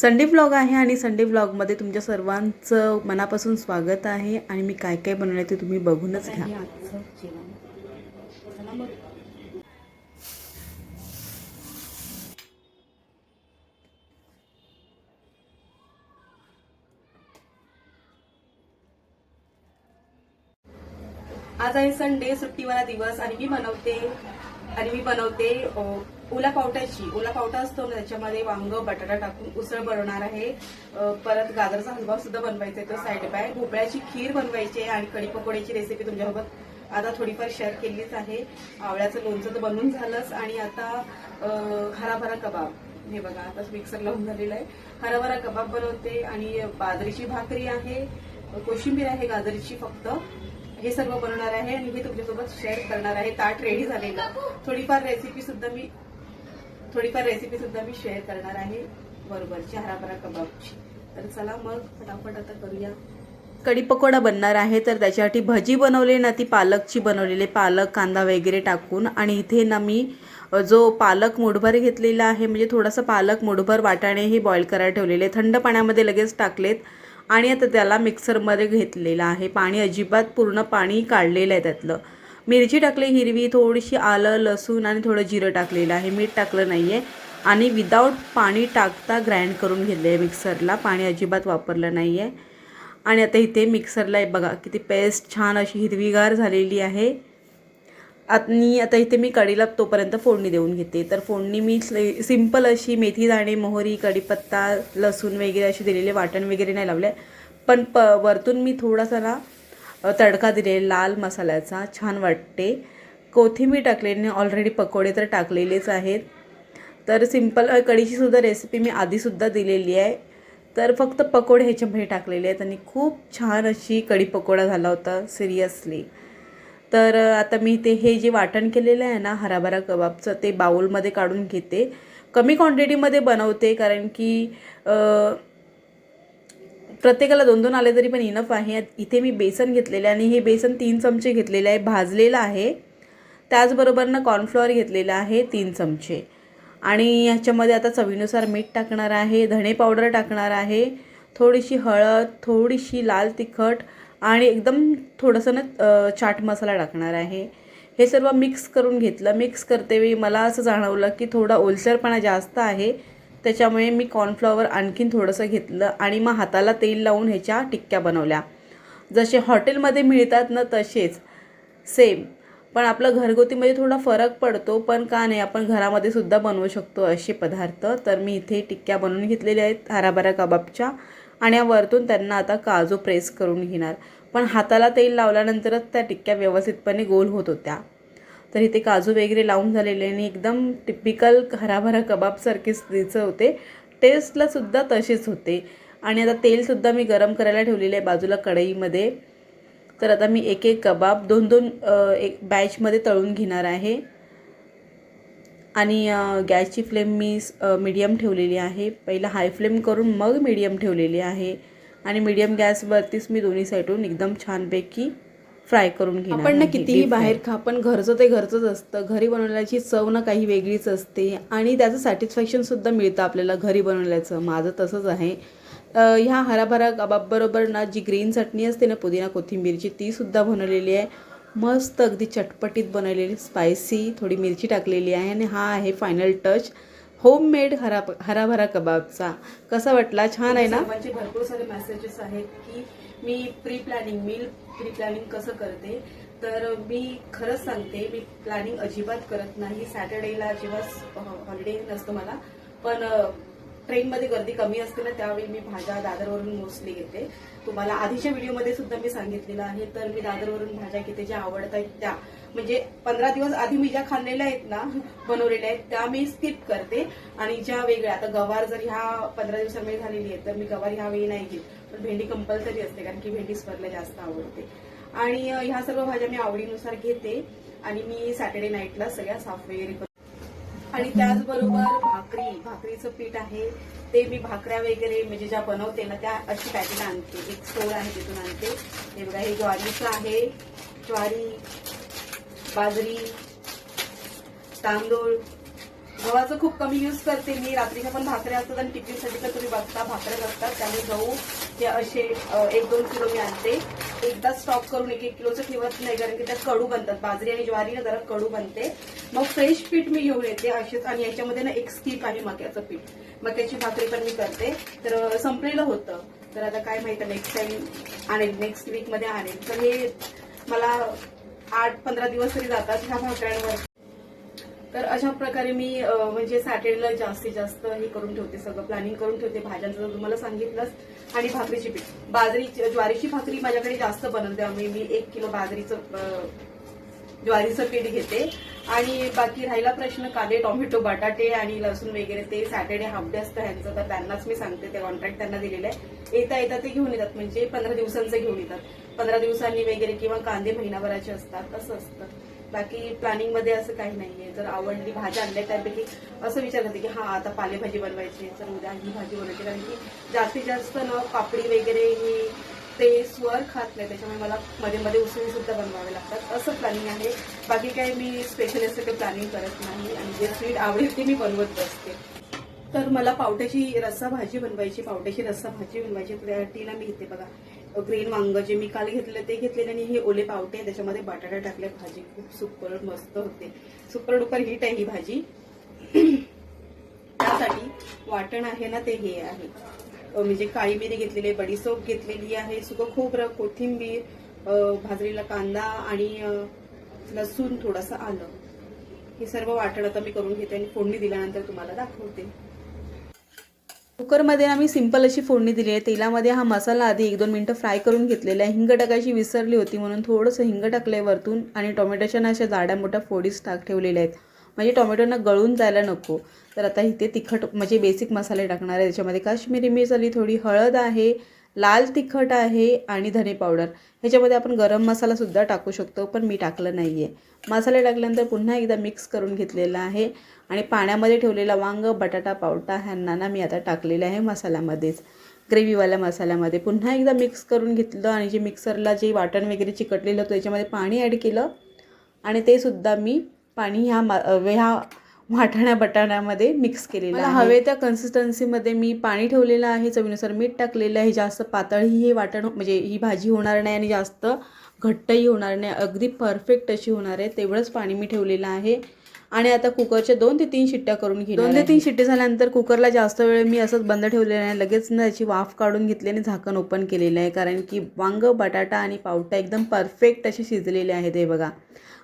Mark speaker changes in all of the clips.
Speaker 1: Sunday blog आहे आणि Sunday ब्लॉगमध्ये तुमच्या सर्वांचं मनापासून स्वागत आहे आणि मी काय काय बनवलं ते तुम्ही बघूनच घ्या.
Speaker 2: आज आहे संडे सुट्टीवाला दिवस आणि मी बनवते आणि मी बनवते ओला पावट्याची ओला पावटा असतो ना त्याच्यामध्ये वांग बटाटा टाकून उसळ बनवणार आहे. परत गाजरचा हलवा सुद्धा बनवायचा आहे तो साईड बाय भोपळ्याची खीर बनवायची आहे आणि कढी पकोड्याची रेसिपी तुमच्यासोबत आता थोडीफार शेअर केलीच आहे. आवळ्याचं लोणचं तर बनवून झालंच आणि आता हराभरा कबाब. हे बघा आता मिक्सर लावून झालेलं आहे. हराभरा कबाब बनवते आणि बाजरीची भाकरी आहे कोशिंबीर आहे गाजरीची फक्त. हे सर्व बनवणार आहे आणि मी तुमच्यासोबत शेअर करणार आहे. ताट रेडी झालेलं. थोडीफार रेसिपी सुद्धा मी थोडीफार रेसिपी सुद्धा मी शेअर करणार आहे. बरोबरची हराभरा कबाबची. तर चला मग फटाफट आता करूया.
Speaker 1: कढी पकोडा बनणार आहे तर त्याच्यासाठी भजी बनवली ना ती पालकची बनवलेली पालक कांदा वगैरे टाकून. आणि इथे ना मी जो पालक मुठभर घेतलेला आहे म्हणजे थोडासा पालक मुठभर वाटाणे हे बॉईल करायला ठेवलेले आहे. थंड पाण्यामध्ये लगेच टाकलेत. आणि आता त्याला मिक्सरमध्ये घेतलेलं आहे. पाणी अजिबात पूर्ण पाणी काढलेलं आहे त्यातलं. मिरची टाकली हिरवी थोडीशी आलं लसूण आणि थोडं जिरं टाकलेलं आहे. मीठ टाकलं नाही आहे आणि विदाऊट पाणी टाकता ग्राइंड करून घेतलं आहे मिक्सरला पाणी अजिबात वापरलं नाही आहे आणि आता इथे मिक्सरला आहे बघा किती पेस्ट छान अशी हिरवीगार झालेली आहे. आणि आता इथे मी कढीला तोपर्यंत फोडणी देऊन घेते. तर फोडणी मी सिंपल अशी मेथी दाणे मोहरी कढीपत्ता लसूण वगैरे अशी दिलेले वाटण वगैरे नाही लावले. पण प वरतून मी थोडासा ना तडका दिलेला लाल मसाल्याचा छान वाटते. कोथिंबीर टाकलेली ऑलरेडी पकोडे तर टाकलेलेच आहेत. तर सिंपल कढीचीसुद्धा रेसिपी मी आधीसुद्धा दिलेली आहे. तर फक्त पकोडे ह्याच्यामध्ये टाकलेले आहेत आणि खूप छान अशी कढी पकोडा झाला होता सिरियसली तर आता मी ते हे जे वाटण केलेलं आहे ना हराभरा कबाबचं ते बाउलमध्ये काढून घेते. कमी क्वांटिटीमध्ये बनवते कारण की प्रत्येकाला दोन दोन आले तरी पण इनफ आहे. इथे मी बेसन घेतलेलं आहे आणि हे बेसन तीन चमचे घेतलेले आहे. भाजलेलं आहे. त्याचबरोबरनं कॉर्नफ्लॉवर घेतलेलं आहे तीन चमचे. आणि ह्याच्यामध्ये आता चवीनुसार मीठ टाकणार आहे धणे पावडर टाकणार आहे थोडीशी हळद थोडीशी लाल तिखट आणि एकदम थोडंसं ना चाट मसाला टाकणार आहे. हे सर्व मिक्स करून घेतलं. मिक्स करते वेळी मला असं जाणवलं की थोडा ओलसरपणा जास्त आहे. त्याच्यामुळे मी कॉर्नफ्लॉवर आणखीन थोडंसं घेतलं आणि मग हाताला तेल लावून ह्याच्या टिक्क्या बनवल्या. जसे हॉटेलमध्ये मिळतात ना तसेच सेम पण आपलं घरगुतीमध्ये थोडा फरक पडतो पण का नाही आपण घरामध्ये सुद्धा बनवू शकतो असे पदार्थ. तर मी इथे टिक्क्या बनवून घेतलेल्या आहेत हराभरा कबाबच्या. आणि या वरतून त्यांना आता काजू प्रेस करून घेणार. पण हाताला तेल लावल्यानंतरच त्या टिक्क्या व्यवस्थितपणे गोल होत होत्या. तर इथे काजू वगैरे लावून झालेले आणि एकदम टिपिकल हराभरा कबाबसारखेच दिसत होते. टेस्टलासुद्धा तसेच होते. आणि आता तेलसुद्धा मी गरम करायला ठेवलेलं आहे बाजूला कढईमध्ये. तर आता मी एक एक कबाब दोन दोन एक बॅचमध्ये तळून घेणार आहे. आणि गॅसची फ्लेम मी मीडियम ठेवलेली आहे. पहिला हाय फ्लेम करून मग मीडियम ठेवलेली आहे. आणि मीडियम गॅसवरतीच मी दोन्ही साईडून एकदम छानपैकी फ्राय करून घेणार आपण ना कितीही बाहेर खा पण घरचं ते घरचंच असतं. घरी बनवल्याची चव ना काही वेगळीच असते. आणि त्याचं सॅटिस्फॅक्शनसुद्धा मिळतं आपल्याला घरी बनवल्याचं. माझं तसंच आहे. ह्या हराभरा कबाबबरोबर ना जी ग्रीन चटणी असते ना पुदिना कोथिंबीरची ती सुद्धा बनवलेली आहे. मस्त अगदी चटपटीत बनवलेली स्पायसी थोडी मिरची टाकलेली आहे आणि हा आहे फायनल टच होममेड हरा हराभरा कबाबचा. कसा वाटला? छान आहे ना?
Speaker 2: भरपूर सारे मेसेजेस आहेत की मी pre planning meal pre planning कसं करते? तर मी खरंच सांगते मी प्लॅनिंग अजिबात करत नाही. सॅटर्डेला जेव्हा हॉलिडे नसतं मला पण ट्रेनमध्ये गर्दी कमी असते ना त्यावेळी मी भाज्या दादरवरून मोस्टली घेते. तुम्हाला आधीच्या व्हिडिओमध्ये सुद्धा मी सांगितलेलं आहे तर मी दादरवरून भाज्या घेते ज्या आवडत आहेत त्या. म्हणजे पंधरा दिवस आधी मी ज्या खाल्लेल्या आहेत ना बनवलेल्या आहेत त्या मी स्किप करते. आणि ज्या वेगळ्या आता गवार जर ह्या पंधरा दिवसांमध्ये झालेली आहे तर मी गवार ह्यावेळी नाही घेत. पण भेंडी कंपल्सरी असते कारण की भेंडी स्परला जास्त आवडते. आणि ह्या सर्व भाज्या मी आवडीनुसार घेते आणि मी सॅटर्डे नाईटला सगळ्या साफ वगैरे करते आणि त्याचबरोबर भाकरी भाकरीचं पीठ आहे ते मी भाकऱ्या वगैरे म्हणजे ज्या बनवते ना त्या अशी पॅकेट आणते. एक स्टोर आहे तिथून आणते. हे बघा हे ज्वारीचं आहे. ज्वारी बाजरी तांदूळ गव्हाचं खूप कमी यूज करते मी. रात्रीच्या पण भाकऱ्या असतात आणि टिफिनसाठी तर तुम्ही बघता भाकऱ्या असतात त्यामुळे गहू हे असे एक दोन किलो मी आणते. एकदा स्टॉक करून एक एक किलोचं ठेवत नाही कारण की त्यात कडू बनतात. बाजरी आणि ज्वारी ना जरा कडू बनते. मग फ्रेश पीठ मी घेऊन येते असेच. आणि याच्यामध्ये ना एक स्कीप आहे मक्याचं पीठ. मक्याची भाकरी पण मी करते. तर संपलेलं होतं. तर आता काय माहिती नेक्स्ट टाइम आणेल नेक्स्ट वीकमध्ये आणेल तर हे मला आठ पंधरा दिवस तरी जातात ह्या भाकऱ्यांवर. तर अशा प्रकारे मी म्हणजे सॅटर्डेला जास्तीत जास्त हे करून ठेवते सगळं. प्लॅनिंग करून ठेवते भाज्यांचं तर तुम्हाला सांगितलंच. आणि भाकरीची पीठ. बाजरी ज्वारीची भाकरी माझ्याकडे जास्त बनवते आम्ही मी एक किलो बाजरीचं ज्वारीचं पीठ घेते. आणि बाकी राहिला प्रश्न कांदे टोमॅटो बटाटे आणि लसूण वगैरे ते सॅटर्डे हाफ डे असतं ह्यांचं. तर त्यांनाच मी सांगते ते कॉन्ट्रॅक्ट त्यांना दिलेलं आहे. येता येता ते घेऊन येतात. म्हणजे पंधरा दिवसांचं घेऊन येतात. पंधरा दिवसांनी वगैरे किंवा कांदे महिनाभराचे असतात. तसं असतं. बाकी प्लॅनिंगमध्ये असं काही नाहीये. जर आवडली भाज्या आणल्या त्यापैकी असं विचार करते की हा आता पालेभाजी बनवायची आहे, तर उद्या ही भाजी बनवायची कारण की जास्तीत जास्त ना पापडी वगैरे ही ते स्वर खात नाही. त्याच्यामुळे मला मध्ये मध्ये उसळी सुद्धा बनवावे लागतात. असं प्लॅनिंग आहे. बाकी काही मी स्पेशल असं काही प्लॅनिंग करत नाही. आणि जे स्वीट आवडेल ते मी बनवत असते तर मला पावट्याची रस्सा भाजी बनवायची पावट्याची रस्सा भाजी बनवायची त्यासाठी ना मी इथे बघा. ग्रीन वांग जे मी काल घेतले ते घेतलेले आणि हे ओले पावटे त्याच्यामध्ये बटाटा टाकले भाजी खूप सुपर मस्त होते. सुपर डुपर हिट आहे ही भाजी. त्यासाठी वाटण आहे ना ते हे आहे. म्हणजे काळी मिरी घेतलेली आहे बडीसोप घेतलेली आहे सुकं खोबरं कोथिंबीर भाजरीला भाजलेला कांदा आणि लसूण थोडासा आलं. हे सर्व वाटण आता मी करून घेते आणि फोडणी दिल्यानंतर तुम्हाला दाखवते.
Speaker 1: कुकरमध्ये आम्ही सिंपल अशी फोडणी दिली आहे. तेलामध्ये हा मसाला आधी एक दोन मिनटं फ्राय करून घेतलेला आहे. हिंग टाकायची विसरली होती म्हणून थोडंसं हिंग टाकलं आहे वरतून आणि टोमॅटोच्या ना अशा जाड्या मोठ्या फोडीच टाक ठेवलेल्या आहेत. म्हणजे टोमॅटोना गळून जायला नको. तर आता इथे तिखट म्हणजे बेसिक मसाले टाकणार आहे. त्याच्यामध्ये काश्मीरी मिरच आली थोडी हळद आहे लाल तिखट आहे आणि धने पावडर. ह्याच्यामध्ये आपण गरम मसालासुद्धा टाकू शकतो पण मी टाकलं नाही आहे मसाले टाकल्यानंतर पुन्हा एकदा मिक्स करून घेतलेला आहे आणि पाण्यामध्ये ठेवलेला वांग बटाटा पावटा ह्यांना ना मी आता टाकलेलं आहे मसाल्यामध्येच. ग्रेव्हीवाल्या मसाल्यामध्ये पुन्हा एकदा मिक्स करून घेतलं आणि जे मिक्सरला जे वाटण वगैरे चिकटलेलं होतं त्याच्यामध्ये पाणी ॲड केलं. आणि ते सुद्धा मी पाणी ह्या मा ह्या वाटाण्या बटाण्यामध्ये मिक्स केलेलं मला हवे त्या कन्सिस्टन्सीमध्ये मी पाणी ठेवलेलं आहे चवीनुसार मीठ टाकलेलं आहे जास्त पातळही हे वाटण म्हणजे ही भाजी होणार नाही आणि जास्त घट्टही होणार नाही. अगदी परफेक्ट अशी होणार आहे. तेवढंच पाणी मी ठेवलेलं आहे. आणि आता कुकरच्या दोन ते तीन शिट्ट्या करून घेणार दोन ते तीन शिट्टी झाल्यानंतर कुकरला जास्त वेळ मी असंच बंद ठेवलेलं आहे. लगेच ना त्याची वाफ काढून घेतली आणि झाकण ओपन केलेलं आहे. कारण की वांग बटाटा आणि पावटा एकदम परफेक्ट असे शिजलेले आहेत हे बघा.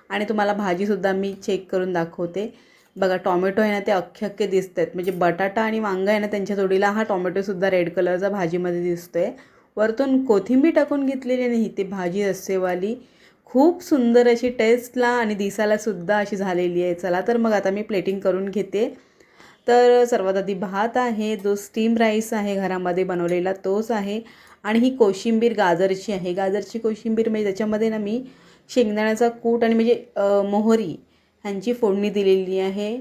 Speaker 1: आणि तुम्हाला भाजीसुद्धा मी चेक करून दाखवते. बघा टॉमॅटो आहे ना ते अख्खे अख्खे दिसत आहेत म्हणजे बटाटा आणि वांगा आहे ना त्यांच्या जोडीला हा टॉमॅटोसुद्धा रेड कलरचा भाजीमध्ये दिसतो आहे वरतून कोथिंबीर टाकून घेतलेली नाही ती भाजी रस्सेवाली. खूप सुंदर अशी टेस्टला आणि दिसायलासुद्धा अशी झालेली आहे. चला तर मग आता मी प्लेटिंग करून घेते. तर सर्वात आधी भात आहे जो स्टीम राईस आहे घरामध्ये बनवलेला तोच आहे. आणि ही कोशिंबीर गाजरची आहे. गाजरची कोशिंबीर म्हणजे त्याच्यामध्ये ना मी शेंगदाण्याचा कूट आणि म्हणजे मोहरी ह्यांची फोडणी दिलेली आहे.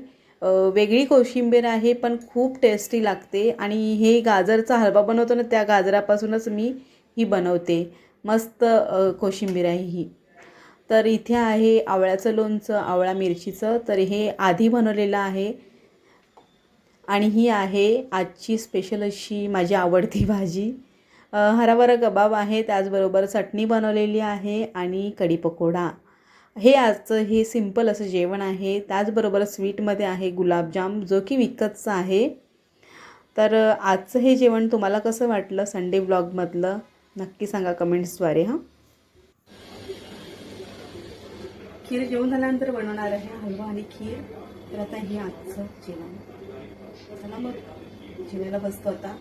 Speaker 1: वेगळी कोशिंबीर आहे पण खूप टेस्टी लागते आणि हे गाजरचा हलवा बनवतो ना त्या गाजरापासूनच मी ही बनवते. मस्त कोशिंबीर आहे ही. तर इथे आहे आवळ्याचं लोणचं आवळा मिरचीचं. तर हे आधी बनवलेलं आहे. आणि ही आहे आजची स्पेशल अशी माझी आवडती भाजी. हराभरा कबाब आहे त्याचबरोबर चटणी बनवलेली आहे आणि कढी पकोडा. हे आजचं हे सिंपल असं जेवण आहे. त्याचबरोबर स्वीटमध्ये आहे गुलाबजाम जो की विकतचा आहे. तर आजचं हे जेवण तुम्हाला कसं वाटलं संडे ब्लॉगमधलं नक्की सांगा कमेंट्सद्वारे हां.
Speaker 2: खीर जेवण झाल्यानंतर बनवणार आहे हलवा आणि खीर. तर आता हे आजचं जेवण. चला मग जेवायला बसतो आता.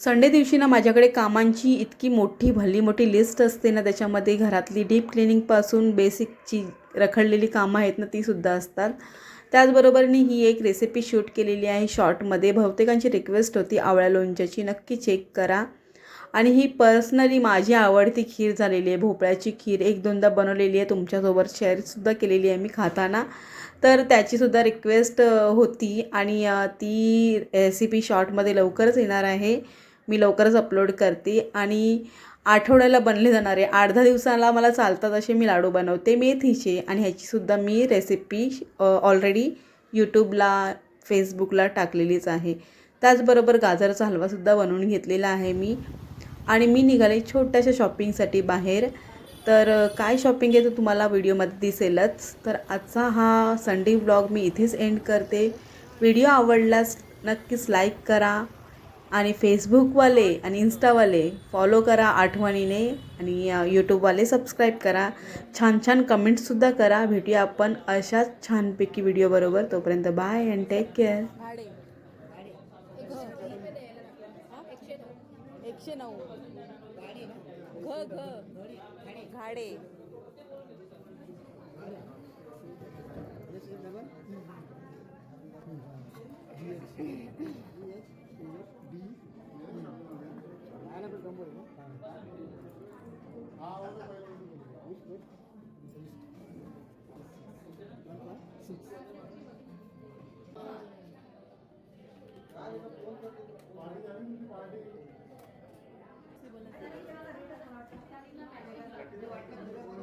Speaker 1: संडे दिवशी ना माझ्याकडे कामांची इतकी मोठी भली मोठी लिस्ट असते ना त्याच्यामध्ये घरातली डीप क्लिनिंगपासून बेसिकची रखडलेली कामं आहेत ना तीसुद्धा असतात. त्याचबरोबरनी ही एक रेसिपी शूट केलेली आहे शॉर्टमध्ये बहुतेकांची रिक्वेस्ट होती आवळ्या लोणच्याची. नक्की चेक करा. आणि ही पर्सनली माझी आवडती खीर झालेली आहे भोपळ्याची खीर. एक दोनदा बनवलेली आहे तुमच्यासोबत शेअरसुद्धा केलेली आहे मी खाताना. तर त्याचीसुद्धा रिक्वेस्ट होती. आणि ती रेसिपी शॉर्टमध्ये लवकरच येणार आहे. मी लवकरच अपलोड करते आणि आठवड्याला बनले जाणारे आठ दहा दिवसाला मला चालतात असे मी लाडू बनवते मेथीचे. आणि ह्याचीसुद्धा मी रेसिपी ऑलरेडी यूट्यूबला फेसबुकला टाकलेलीच आहे. त्याचबरोबर गाजरचा हलवासुद्धा बनवून घेतलेला आहे मी. आणि मी निघाले छोट्याशा शॉपिंगसाठी बाहेर. तर काय शॉपिंग आहे ते तुम्हाला व्हिडिओमध्ये दिसेलच. तर आजचा हा संडे व्लॉग मी इथेच एंड करते. व्हिडिओ आवडल्यास नक्कीच लाईक करा. आणि फेसबुकवाले आणि इन्स्टावाले फॉलो करा आठवणीने आणि यूट्यूबवाले सबस्क्राईब करा. छान छान कमेंट्ससुद्धा करा. भेटूया आपण अशाच छानपैकी व्हिडिओबरोबर तोपर्यंत बाय अँड टेक केअर एकशे नऊ. घ घ घाडे Thank you.